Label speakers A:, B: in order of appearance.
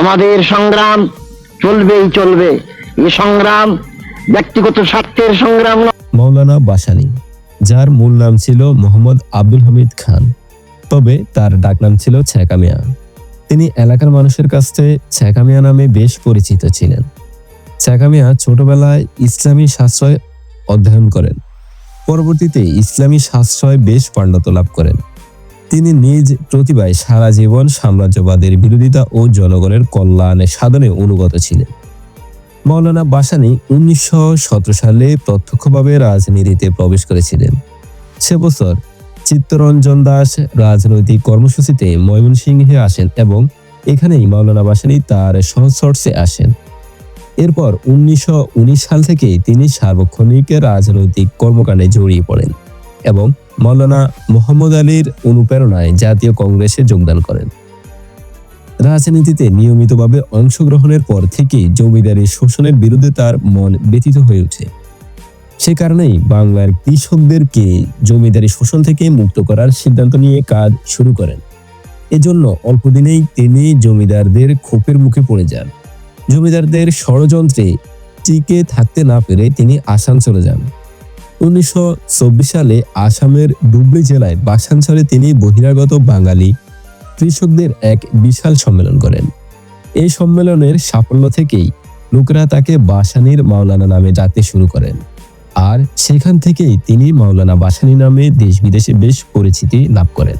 A: আমাদের সংগ্রাম চলবেই চলবে। এই সংগ্রাম ব্যক্তিগত স্বার্থের সংগ্রাম
B: মৌলানা বাসানি, যার মূল নাম ছিল মোহাম্মদ আব্দুল হামিদ খান, তবে তার ডাকনাম ছিল ছ্যাকামিয়া তিনি এলাকার মানুষের কাছে ছ্যাকামিয়া নামে বেশ পরিচিত ছিলেন। ছ্যাকামিয়া ছোটবেলায় ইসলামী সাশ্রয় অধ্যয়ন করেন। পরবর্তীতে ইসলামী সাশ্রয় বেশ পাণ্ডিত্য লাভ করেন। তিনি নিজ প্রতিভায় সারা জীবন সাম্রাজ্যবাদের বিরোধিতা ও জনগণের কল্যাণে সাধনে অনুগত ছিলেন। মৌলানা বাসানি উনিশশো সালে প্রত্যক্ষভাবে রাজনীতিতে প্রবেশ করেছিলেন। সে বছর চিত্তরঞ্জন দাস রাজনৈতিক কর্মসূচিতে ময়মনসিংহে আসেন এবং এখানেই মৌলানা বাসানি তার সংস্পর্শে আসেন। এরপর উনিশশো উনিশ সাল থেকে তিনি সার্বক্ষণিক রাজনৈতিক কর্মকাণ্ডে জড়িয়ে পড়েন এবং মৌলানা মোহাম্মদ আলীর অনুপ্রেরণায় জাতীয় কংগ্রেসে যোগদান করেন। রাজনীতিতে নিয়মিতভাবে অংশগ্রহণের পর থেকেই জমিদারি শোষণের বিরুদ্ধে তার মন ব্যতীত হয়ে ওঠে। সে কারণেই বাংলার কৃষকদেরকে জমিদারি শোষণ থেকে মুক্ত করার সিদ্ধান্ত নিয়ে কাজ শুরু করেন। এজন্য অল্প দিনেই তিনি জমিদারদের ক্ষোভের মুখে পড়ে যান। জমিদারদের ষড়যন্ত্রে টিকে থাকতে না পেরে তিনি আসানসোলে যান। উনিশশো চব্বিশ সালে আসামের ডুবলি জেলায় বাসানসরে তিনি বহিরাগত বাঙালি কৃষকদের এক বিশাল সম্মেলন করেন। এই সম্মেলনের সাফল্য থেকেই লোকেরা তাকে বাসানির মাওলানা নামে ডাকতে শুরু করেন। আর সেখান থেকেই তিনি মাওলানা বাসানি নামে দেশ বিদেশে বেশ পরিচিতি লাভ করেন।